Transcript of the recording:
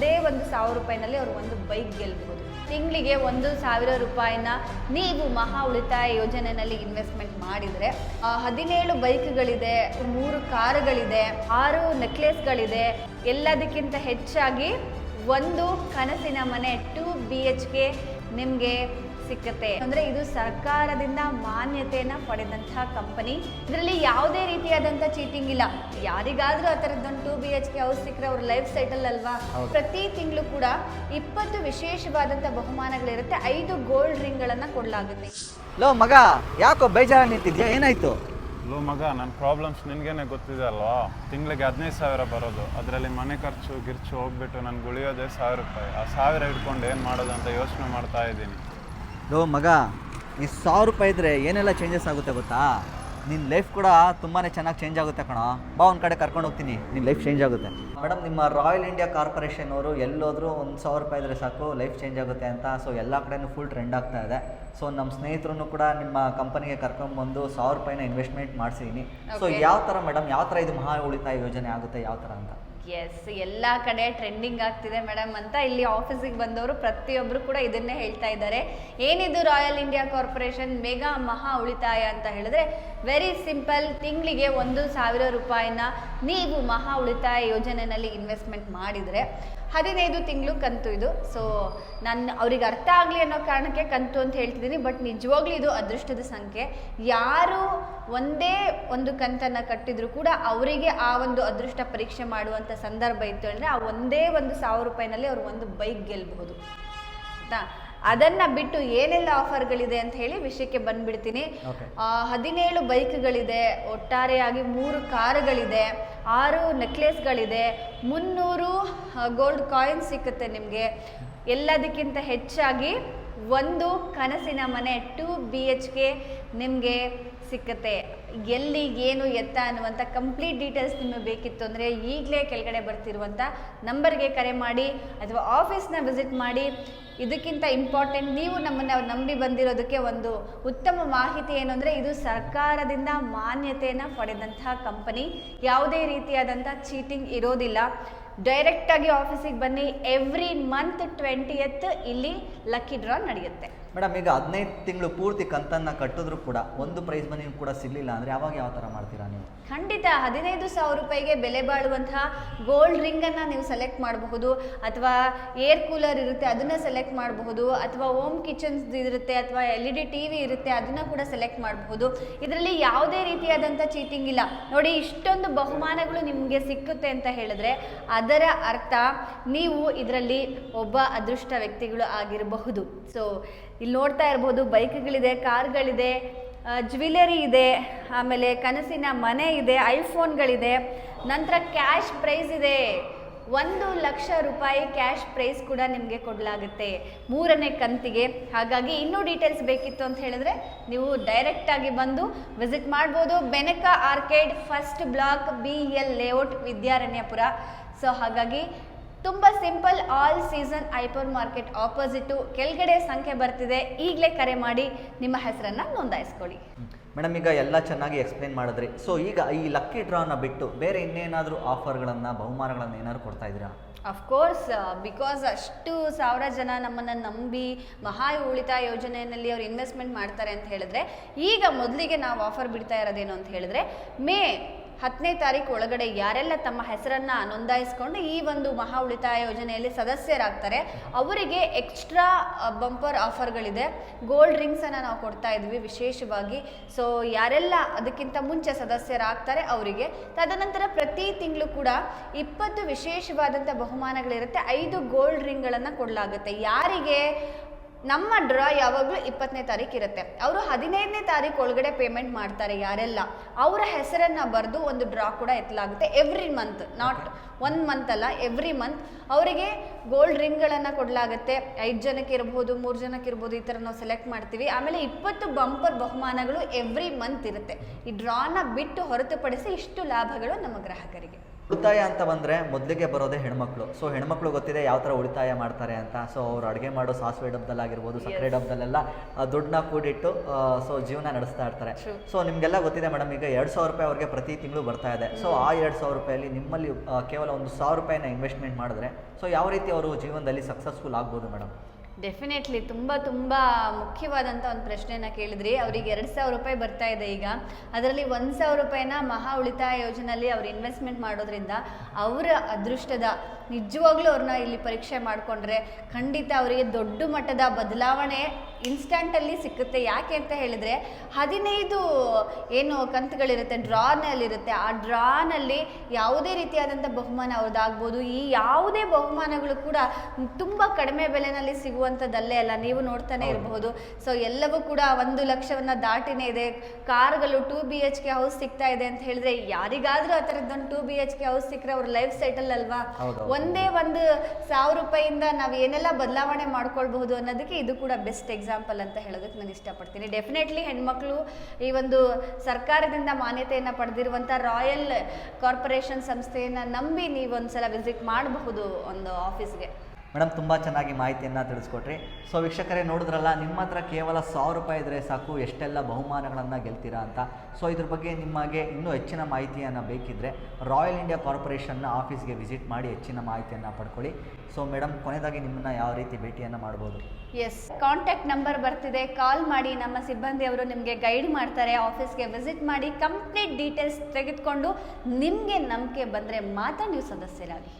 ಒಂದೇ ಒಂದು ಸಾವಿರ ರೂಪಾಯಿನಲ್ಲಿ ಅವರು ಒಂದು ಬೈಕ್ ಗೆಲ್ಬಹುದು ತಿಂಗಳಿಗೆ ಒಂದು ಸಾವಿರ ರೂಪಾಯಿನ ನೀವು ಮಹಾ ಉಳಿತಾಯ ಯೋಜನೆಯಲ್ಲಿ ಇನ್ವೆಸ್ಟ್ಮೆಂಟ್ ಮಾಡಿದರೆ ಹದಿನೇಳು ಬೈಕ್ಗಳಿದೆ, ಮೂರು ಕಾರುಗಳಿದೆ, ಆರು ನೆಕ್ಲೆಸ್ಗಳಿದೆ ಎಲ್ಲದಕ್ಕಿಂತ ಹೆಚ್ಚಾಗಿ ಒಂದು ಕನಸಿನ ಮನೆ ಟು ಬಿ ಎಚ್ ಕೆ ನಿಮಗೆ ಸಿಕ್ಕತ್ತೆ. ಅಂದ್ರೆ ಇದು ಸರ್ಕಾರದಿಂದ ಮಾನ್ಯತೆಯನ್ನ ಪಡೆದಂತಹ ಕಂಪನಿ. ಇದರಲ್ಲಿ ಯಾವುದೇ ರೀತಿಯಾದಂತಹ ಚೀಟಿಂಗ್ ಇಲ್ಲ. ಯಾರಿಗಾದ್ರೂ ಆ ತರದ್ದೊಂದು two B H K house ಸಿಕ್ಕರೆ ಅವ್ರ ಲೈಫ್ ಸೆಟಲ್ ಅಲ್ವಾ? ಪ್ರತಿ ತಿಂಗಳು ಕೂಡ ಇಪ್ಪತ್ತು ವಿಶೇಷವಾದಂತಹ ಬಹುಮಾನಗಳಿರುತ್ತೆ. ಐದು ಗೋಲ್ಡ್ ರಿಂಗ್ ಗಳನ್ನ ಕೊಡಲಾಗುತ್ತೆ. ಲೋ ಮಗ ಯಾಕೋ ಬೇಜಾರ ನಿಂತಿದ್ಯಾ? ಏನಾಯ್ತು? ಲೋ ಮಗ ನನ್ನ ಪ್ರಾಬ್ಲಮ್ಸ್ ನಿನಗೇನೆ ಗೊತ್ತಿದೆ ಅಲ್ವಾ? ತಿಂಗಳಿಗೆ ಹದಿನೈದು ಸಾವಿರ ಬರೋದು. ಅದರಲ್ಲಿ ಮನೆ ಖರ್ಚು ಗಿರ್ಚು ಹೋಗ್ಬಿಟ್ಟು ನನಗೆ ಉಳಿಯೋದೇ ಸಾವಿರ ರೂಪಾಯಿ. ಆ ಸಾವಿರ ಇಟ್ಕೊಂಡು ಏನು ಮಾಡೋದು ಅಂತ ಯೋಚನೆ ಮಾಡ್ತಾ ಇದ್ದೀನಿ. ಲೋ ಮಗ ಈ ಸಾವಿರ ರೂಪಾಯಿ ಇದ್ರೆ ಏನೆಲ್ಲ ಚೇಂಜಸ್ ಆಗುತ್ತೆ ಗೊತ್ತಾ? ನಿನ್ನ ಲೈಫ್ ಕೂಡ ತುಂಬಾ ಚೆನ್ನಾಗಿ ಚೇಂಜ್ ಆಗುತ್ತೆ ಕಣೋ. ಬಾ ಒಂದು ಕಡೆ ಕರ್ಕೊಂಡು ಹೋಗ್ತೀನಿ. ನಿನ್ನ ಲೈಫ್ ಚೇಂಜ್ ಆಗುತ್ತೆ. ಮೇಡಮ್ ನಿಮ್ಮ ರಾಯಲ್ ಇಂಡಿಯಾ ಕಾರ್ಪೊರೇಷನ್ ಅವರು ಎಲ್ಲೋದ್ರೂ ಒಂದು ಸಾವಿರ ರೂಪಾಯಿ ಇದ್ರೆ ಸಾಕು ಲೈಫ್ ಚೇಂಜ್ ಆಗುತ್ತೆ ಅಂತ. ಸೊ ಎಲ್ಲ ಕಡೆನೂ ಫುಲ್ ಟ್ರೆಂಡ್ ಆಗ್ತಾ ಇದೆ. ಸೊ ನಮ್ಮ ಸ್ನೇಹಿತರು ಕೂಡ ನಿಮ್ಮ ಕಂಪನಿಗೆ ಕರ್ಕೊಂಡ್ಬಂದು ಸಾವಿರ ರೂಪಾಯಿನ ಇನ್ವೆಸ್ಟ್ಮೆಂಟ್ ಮಾಡಿಸಿದ್ದೀನಿ ಸೊ ಯಾವ ಥರ ಮೇಡಮ್ ಯಾವ ಥರ ಇದು ಮಹಾ ಉಳಿತಾಯ ಯೋಜನೆ ಆಗುತ್ತೆ ಯಾವ ಥರ ಅಂತ? ಎಸ್ ಎಲ್ಲ ಕಡೆ ಟ್ರೆಂಡಿಂಗ್ ಆಗ್ತಿದೆ ಮೇಡಮ್ ಅಂತ. ಇಲ್ಲಿ ಆಫೀಸಿಗೆ ಬಂದವರು ಪ್ರತಿಯೊಬ್ಬರು ಕೂಡ ಇದನ್ನೇ ಹೇಳ್ತಾ ಇದ್ದಾರೆ. ಏನಿದು ರಾಯಲ್ ಇಂಡಿಯಾ ಕಾರ್ಪೊರೇಷನ್ ಮೆಗಾ ಮಹಾ ಉಳಿತಾಯ ಅಂತ ಹೇಳಿದ್ರೆ ವೆರಿ ಸಿಂಪಲ್ ತಿಂಗಳಿಗೆ ಒಂದು ಸಾವಿರ ರೂಪಾಯಿನ ನೀವು ಮಹಾ ಉಳಿತಾಯ ಯೋಜನೆಯಲ್ಲಿ ಇನ್ವೆಸ್ಟ್ಮೆಂಟ್ ಮಾಡಿದರೆ ಹದಿನೈದು ತಿಂಗಳು ಕಂತು ಇದು. ಸೊ ನಾನು ಅವ್ರಿಗೆ ಅರ್ಥ ಆಗಲಿ ಅನ್ನೋ ಕಾರಣಕ್ಕೆ ಕಂತು ಅಂತ ಹೇಳ್ತಿದ್ದೀನಿ. ಬಟ್ ನಿಜವಾಗ್ಲೂ ಇದು ಅದೃಷ್ಟದ ಸಂಖ್ಯೆ. ಯಾರು ಒಂದೇ ಒಂದು ಕಂತನ್ನು ಕಟ್ಟಿದ್ರು ಕೂಡ ಅವರಿಗೆ ಆ ಒಂದು ಅದೃಷ್ಟ ಪರೀಕ್ಷೆ ಮಾಡುವಂಥ ಸಂದರ್ಭ ಇತ್ತು ಅಂದರೆ ಆ ಒಂದೇ ಒಂದು ಸಾವಿರ ರೂಪಾಯಿನಲ್ಲಿ ಅವರು ಒಂದು ಬೈಕ್ ಗೆಲ್ಲಬಹುದು ಆಯ್ತಾ? ಅದನ್ನ ಬಿಟ್ಟು ಏನೆಲ್ಲ ಆಫರ್ಗಳಿದೆ ಅಂತ ಹೇಳಿ ವಿಷಯಕ್ಕೆ ಬಂದ್ಬಿಡ್ತೀನಿ. ಹದಿನೇಳು ಬೈಕ್ಗಳಿದೆ. ಒಟ್ಟಾರೆಯಾಗಿ ಮೂರು ಕಾರುಗಳಿದೆ. ಆರು ನೆಕ್ಲೆಸ್ಗಳಿದೆ. ಮುನ್ನೂರು ಗೋಲ್ಡ್ ಕಾಯಿನ್ ಸಿಕ್ಕುತ್ತೆ ನಿಮಗೆ. ಎಲ್ಲದಕ್ಕಿಂತ ಹೆಚ್ಚಾಗಿ ಒಂದು ಕನಸಿನ ಮನೆ ಟು ಬಿ ಎಚ್ ಕೆ ನಿಮಗೆ ಸಿಕ್ಕತ್ತೆ. ಎಲ್ಲಿ ಏನು ಎತ್ತ ಅನ್ನುವಂಥ ಕಂಪ್ಲೀಟ್ ಡೀಟೇಲ್ಸ್ ನಿಮಗೆ ಬೇಕಿತ್ತು ಅಂದರೆ ಈಗಲೇ ಕೆಳಗಡೆ ಬರ್ತಿರುವಂಥ ನಂಬರ್ಗೆ ಕರೆ ಮಾಡಿ ಅಥವಾ ಆಫೀಸ್ನ ವಿಸಿಟ್ ಮಾಡಿ. ಇದಕ್ಕಿಂತ ಇಂಪಾರ್ಟೆಂಟ್ ನೀವು ನಮ್ಮನ್ನು ನಂಬಿ ಬಂದಿರೋದಕ್ಕೆ ಒಂದು ಉತ್ತಮ ಮಾಹಿತಿ ಏನು ಅಂದರೆ ಇದು ಸರ್ಕಾರದಿಂದ ಮಾನ್ಯತೆಯನ್ನು ಪಡೆದಂತಹ ಕಂಪನಿ ಯಾವುದೇ ರೀತಿಯಾದಂಥ ಚೀಟಿಂಗ್ ಇರೋದಿಲ್ಲ. ಡೈರೆಕ್ಟಾಗಿ ಆಫೀಸಿಗೆ ಬನ್ನಿ. ಎವ್ರಿ ಮಂತ್ ಟ್ವೆಂಟಿಯತ್ ಇಲ್ಲಿ ಲಕ್ಕಿ ಡ್ರಾ ನಡೆಯುತ್ತೆ. ಮೇಡಮ್, ಈಗ ಹದಿನೈದು ತಿಂಗಳು ಪೂರ್ತಿ ಕಂತನ್ನು ಕಟ್ಟಿದ್ರು ಕೂಡ ಒಂದು ಪ್ರೈಸ್ ಮನಿ ಕೂಡ ಸಿಗಲಿಲ್ಲ ಅಂದರೆ ಯಾವಾಗ ಯಾವ ಥರ ಮಾಡ್ತೀರಾ ನೀವು? ಖಂಡಿತ, ಹದಿನೈದು ಸಾವಿರ ರೂಪಾಯಿಗೆ ಬೆಲೆ ಬಾಳುವಂತಹ ಗೋಲ್ಡ್ ರಿಂಗನ್ನು ನೀವು ಸೆಲೆಕ್ಟ್ ಮಾಡಬಹುದು, ಅಥವಾ ಏರ್ ಕೂಲರ್ ಇರುತ್ತೆ ಅದನ್ನು ಸೆಲೆಕ್ಟ್ ಮಾಡಬಹುದು, ಅಥವಾ ಹೋಮ್ ಕಿಚನ್ಸ್ ಇರುತ್ತೆ, ಅಥವಾ L E D T V ಇರುತ್ತೆ ಅದನ್ನು ಕೂಡ ಸೆಲೆಕ್ಟ್ ಮಾಡಬಹುದು. ಇದರಲ್ಲಿ ಯಾವುದೇ ರೀತಿಯಾದಂಥ ಚೀಟಿಂಗ್ ಇಲ್ಲ. ನೋಡಿ, ಇಷ್ಟೊಂದು ಬಹುಮಾನಗಳು ನಿಮಗೆ ಸಿಕ್ಕುತ್ತೆ ಅಂತ ಹೇಳಿದ್ರೆ, ಅದರ ಅರ್ಥ ನೀವು ಇದರಲ್ಲಿ ಒಬ್ಬ ಅದೃಷ್ಟ ವ್ಯಕ್ತಿಗಳು ಆಗಿರಬಹುದು. ಸೊ ಇಲ್ಲಿ ನೋಡ್ತಾ ಇರ್ಬೋದು, ಬೈಕ್ಗಳಿದೆ, ಕಾರ್ಗಳಿದೆ ಜ್ಯುವೆಲರಿ ಇದೆ, ಆಮೇಲೆ ಕನಸಿನ ಮನೆ ಇದೆ, ಐಫೋನ್ಗಳಿದೆ. ನಂತರ ಕ್ಯಾಶ್ ಪ್ರೈಸ್ ಇದೆ. ಒಂದು ಲಕ್ಷ ರೂಪಾಯಿ ಕ್ಯಾಶ್ ಪ್ರೈಸ್ ಕೂಡ ನಿಮಗೆ ಕೊಡಲಾಗುತ್ತೆ ಮೂರನೇ ಕಂತಿಗೆ. ಹಾಗಾಗಿ ಇನ್ನೂ ಡೀಟೇಲ್ಸ್ ಬೇಕಿತ್ತು ಅಂತ ಹೇಳಿದ್ರೆ ನೀವು ಡೈರೆಕ್ಟಾಗಿ ಬಂದು ವಿಸಿಟ್ ಮಾಡ್ಬೋದು. Benaka arcade first block B L layout Vidyaranyapura. So ಹಾಗಾಗಿ ತುಂಬ simple all season hyper market opposite. ಕೆಳಗಡೆ ಸಂಖ್ಯೆ ಬರ್ತಿದೆ. ಈಗಲೇ ಕರೆ ಮಾಡಿ ನಿಮ್ಮ ಹೆಸರನ್ನು ನೋಂದಾಯಿಸ್ಕೊಳ್ಳಿ. ಮೇಡಮ್ ಈಗ ಎಲ್ಲ ಚೆನ್ನಾಗಿ ಎಕ್ಸ್ಪ್ಲೇನ್ ಮಾಡಿದ್ರಿ. ಸೊ ಈಗ ಈ ಲಕ್ಕಿ ಡ್ರಾನ ಬಿಟ್ಟು ಬೇರೆ ಇನ್ನೇನಾದರೂ ಆಫರ್ಗಳನ್ನು ಬಹುಮಾನಗಳನ್ನು ಏನಾದ್ರು ಕೊಡ್ತಾ ಇದ್ದೀರಾ? ಅಫ್ಕೋರ್ಸ್ ಬಿಕಾಸ್ ಅಷ್ಟು ಸಾವಿರ ಜನ ನಮ್ಮನ್ನು ನಂಬಿ ಮಹಾ ಉಳಿತಾಯ ಯೋಜನೆಯಲ್ಲಿ ಅವ್ರು ಇನ್ವೆಸ್ಟ್ಮೆಂಟ್ ಮಾಡ್ತಾರೆ ಅಂತ ಹೇಳಿದ್ರೆ ಈಗ ಮೊದಲಿಗೆ ನಾವು ಆಫರ್ ಬಿಡ್ತಾ ಇರೋದೇನು ಅಂತ ಹೇಳಿದ್ರೆ ಮೇ ಹತ್ತನೇ ತಾರೀಕು ಒಳಗಡೆ ಯಾರೆಲ್ಲ ತಮ್ಮ ಹೆಸರನ್ನ ನೋಂದಾಯಿಸ್ಕೊಂಡು ಈ ಒಂದು ಮಹಾ ಉಳಿತಾಯ ಯೋಜನೆಯಲ್ಲಿ ಸದಸ್ಯರಾಗ್ತಾರೆ, ಅವರಿಗೆ ಎಕ್ಸ್ಟ್ರಾ ಬಂಪರ್ ಆಫರ್ಗಳಿದೆ ಗೋಲ್ಡ್ ರಿಂಗ್ಸನ್ನು ನಾವು ಕೊಡ್ತಾ ಇದ್ವಿ ವಿಶೇಷವಾಗಿ. ಸೊ ಯಾರೆಲ್ಲ ಅದಕ್ಕಿಂತ ಮುಂಚೆ ಸದಸ್ಯರಾಗ್ತಾರೆ ಅವರಿಗೆ. ತದನಂತರ ಪ್ರತಿ ತಿಂಗಳು ಕೂಡ ಇಪ್ಪತ್ತು ವಿಶೇಷವಾದಂಥ ಬಹುಮಾನಗಳಿರುತ್ತೆ. ಐದು ಗೋಲ್ಡ್ ರಿಂಗ್ಗಳನ್ನು ಕೊಡಲಾಗುತ್ತೆ. ಯಾರಿಗೆ ನಮ್ಮ ಡ್ರಾ ಯಾವಾಗಲೂ ಇಪ್ಪತ್ತನೇ ತಾರೀಕು ಇರುತ್ತೆ. ಅವರು ಹದಿನೈದನೇ ತಾರೀಕು ಒಳಗಡೆ ಪೇಮೆಂಟ್ ಮಾಡ್ತಾರೆ ಯಾರೆಲ್ಲ. ಅವರ ಹೆಸರನ್ನು ಬರೆದು ಒಂದು ಡ್ರಾ ಕೂಡ ಎತ್ತಲಾಗುತ್ತೆ every month not one month ಅಲ್ಲ ಎವ್ರಿ ಮಂತ್ ಅವರಿಗೆ ಗೋಲ್ಡ್ ರಿಂಗ್ಗಳನ್ನು ಕೊಡಲಾಗುತ್ತೆ. ಐದು ಜನಕ್ಕೆ ಇರ್ಬೋದು ಮೂರು ಜನಕ್ಕೆ ಇರ್ಬೋದು ಈ ಥರ ನಾವು ಸೆಲೆಕ್ಟ್ ಮಾಡ್ತೀವಿ. ಆಮೇಲೆ ಇಪ್ಪತ್ತು ಬಂಪರ್ ಬಹುಮಾನಗಳು ಎವ್ರಿ ಮಂತ್ ಇರುತ್ತೆ. ಈ ಡ್ರಾನ ಬಿಟ್ಟು ಹೊರತುಪಡಿಸಿ ಇಷ್ಟು ಲಾಭಗಳು ನಮ್ಮ ಗ್ರಾಹಕರಿಗೆ. ಉಳಿತಾಯ ಅಂತ ಬಂದರೆ ಮೊದಲಿಗೆ ಬರೋದೇ ಹೆಣ್ಮಕ್ಳು. ಸೊ ಹೆಣ್ಮಕ್ಳು ಗೊತ್ತಿದೆ ಯಾವ ಥರ ಉಳಿತಾಯ ಮಾಡ್ತಾರೆ ಅಂತ. ಸೊ ಅವ್ರು ಅಡುಗೆ ಮಾಡೋ ಸಾಸಿವೆ ಡಬ್ಬದಲ್ಲಾಗಿರ್ಬೋದು ಸಕ್ಕರೆ ಡಬ್ಬದಲ್ಲೆಲ್ಲ ದುಡ್ಡನ್ನ ಕೂಡಿಟ್ಟು ಸೊ ಜೀವನ ನಡೆಸ್ತಾ ಇರ್ತಾರೆ. ಸೊ ನಿಮಗೆಲ್ಲ ಗೊತ್ತಿದೆ ಮೇಡಮ್ ಈಗ ಎರಡು ಸಾವಿರ ರೂಪಾಯಿ ಅವ್ರಿಗೆ ಪ್ರತಿ ತಿಂಗಳು ಬರ್ತಾ ಇದೆ. ಸೊ ಆ ಎರಡು ಸಾವಿರ ರೂಪಾಯಲ್ಲಿ ನಿಮ್ಮಲ್ಲಿ ಆ, ಕೇವಲ ಒಂದು ಸಾವಿರ ರೂಪಾಯಿನ ಇನ್ವೆಸ್ಟ್ಮೆಂಟ್ ಮಾಡಿದ್ರೆ ಸೊ ಯಾವ ರೀತಿ ಅವರು ಜೀವನದಲ್ಲಿ ಸಕ್ಸಸ್ಫುಲ್ ಆಗ್ಬೋದು ಮೇಡಮ್ ಡೆಫಿನೆಟ್ಲಿ ತುಂಬ ತುಂಬ ಮುಖ್ಯವಾದಂಥ ಒಂದು ಪ್ರಶ್ನೆಯನ್ನು ಕೇಳಿದ್ರಿ. ಅವರಿಗೆ ಎರಡು ಸಾವಿರ ರೂಪಾಯಿ ಬರ್ತಾ ಇದೆ ಈಗ. ಅದರಲ್ಲಿ ಒಂದು ಸಾವಿರ ರೂಪಾಯಿನ ಮಹಾ ಉಳಿತಾಯ ಯೋಜನೆಯಲ್ಲಿ ಅವ್ರು ಇನ್ವೆಸ್ಟ್ಮೆಂಟ್ ಮಾಡೋದ್ರಿಂದ ಅವರ ಅದೃಷ್ಟದ ನಿಜವಾಗ್ಲೂ ಅವ್ರನ್ನ ಇಲ್ಲಿ ಪರೀಕ್ಷೆ ಮಾಡಿಕೊಂಡ್ರೆ ಖಂಡಿತ ಅವರಿಗೆ ದೊಡ್ಡ ಮಟ್ಟದ ಬದಲಾವಣೆ ಇನ್ಸ್ಟಂಟಲ್ಲಿ ಸಿಕ್ಕುತ್ತೆ. ಯಾಕೆ ಅಂತ ಹೇಳಿದರೆ ಹದಿನೈದು ಏನು ಕಂತುಗಳಿರುತ್ತೆ ಡ್ರಾನಲ್ಲಿರುತ್ತೆ. ಆ ಡ್ರಾನಲ್ಲಿ ಯಾವುದೇ ರೀತಿಯಾದಂಥ ಬಹುಮಾನ ಅವ್ರದ್ದಾಗ್ಬೋದು ಈ ಯಾವುದೇ ಬಹುಮಾನಗಳು ಕೂಡ ತುಂಬ ಕಡಿಮೆ ಬೆಲೆನಲ್ಲಿ ಸಿಗುವಂಥದ್ದಲ್ಲೇ ಅಲ್ಲ ನೀವು ನೋಡ್ತಾನೆ ಇರಬಹುದು ಸೊ ಎಲ್ಲವೂ ಕೂಡ ಒಂದು ಲಕ್ಷವನ್ನ ದಾಟಿನೇ ಇದೆ. ಕಾರ್ಗಳು two B H K house ಸಿಗ್ತಾ ಇದೆ ಅಂತ ಹೇಳಿದ್ರೆ ಯಾರಿಗಾದ್ರೂ ಆ ಥರದ್ದೊಂದು two B H K house ಸಿಕ್ಕರೆ ಅವ್ರ ಲೈಫ್ ಸೆಟಲ್ ಅಲ್ವಾ. ಒಂದೇ ಒಂದು ಸಾವಿರ ರೂಪಾಯಿಯಿಂದ ನಾವು ಏನೆಲ್ಲ ಬದಲಾವಣೆ ಮಾಡ್ಕೊಳ್ಬಹುದು ಅನ್ನೋದಕ್ಕೆ ಇದು ಕೂಡ ಬೆಸ್ಟ್ ಎಕ್ಸಾಂಪಲ್ ಅಂತ ಹೇಳೋದಕ್ಕೆ ನಾನು ಇಷ್ಟಪಡ್ತೀನಿ. ಡೆಫಿನೆಟ್ಲಿ ಹೆಣ್ಮಕ್ಳು ಈ ಒಂದು ಸರ್ಕಾರದಿಂದ ಮಾನ್ಯತೆಯನ್ನು ಪಡೆದಿರುವಂಥ ರಾಯಲ್ ಕಾರ್ಪೊರೇಷನ್ ಸಂಸ್ಥೆಯನ್ನು ನಂಬಿ ನೀವು ಒಂದ್ಸಲ ವಿಸಿಟ್ ಮಾಡಬಹುದು ಒಂದು ಆಫೀಸ್ಗೆ ಮೇಡಮ್, ತುಂಬ ಚೆನ್ನಾಗಿ ಮಾಹಿತಿಯನ್ನು ತಿಳಿಸ್ಕೊಟ್ರಿ. ಸೊ ವೀಕ್ಷಕರೇ, ನೋಡಿದ್ರಲ್ಲ, ನಿಮ್ಮ ಹತ್ರ ಕೇವಲ ಸಾವಿರ ರೂಪಾಯಿ ಇದ್ದರೆ ಸಾಕು, ಎಷ್ಟೆಲ್ಲ ಬಹುಮಾನಗಳನ್ನು ಗೆಲ್ತೀರಾ ಅಂತ. ಸೊ ಇದ್ರ ಬಗ್ಗೆ ನಿಮಗೆ ಇನ್ನೂ ಹೆಚ್ಚಿನ ಮಾಹಿತಿಯನ್ನು ಬೇಕಿದ್ದರೆ ರಾಯಲ್ ಇಂಡಿಯಾ ಕಾರ್ಪೊರೇಷನ್ನ ಆಫೀಸ್ಗೆ ವಿಸಿಟ್ ಮಾಡಿ ಹೆಚ್ಚಿನ ಮಾಹಿತಿಯನ್ನು ಪಡ್ಕೊಳ್ಳಿ. ಸೊ ಮೇಡಮ್, ಕೊನೆಯದಾಗಿ ನಿಮ್ಮನ್ನು ಯಾವ ರೀತಿ ಭೇಟಿಯನ್ನು ಮಾಡ್ಬೋದು? ಎಸ್ ಕಾಂಟ್ಯಾಕ್ಟ್ ನಂಬರ್ ಬರ್ತಿದೆ. ಕಾಲ್ ಮಾಡಿ ನಮ್ಮ ಸಿಬ್ಬಂದಿಯವರು ನಿಮಗೆ ಗೈಡ್ ಮಾಡ್ತಾರೆ. ಆಫೀಸ್ಗೆ ವಿಸಿಟ್ ಮಾಡಿ ಕಂಪ್ಲೀಟ್ ಡೀಟೇಲ್ಸ್ ತೆಗೆದುಕೊಂಡು ನಿಮಗೆ ನಂಬಿಕೆ ಬಂದರೆ ಮಾತ್ರ ನೀವು ಸದಸ್ಯರಾಗಿ.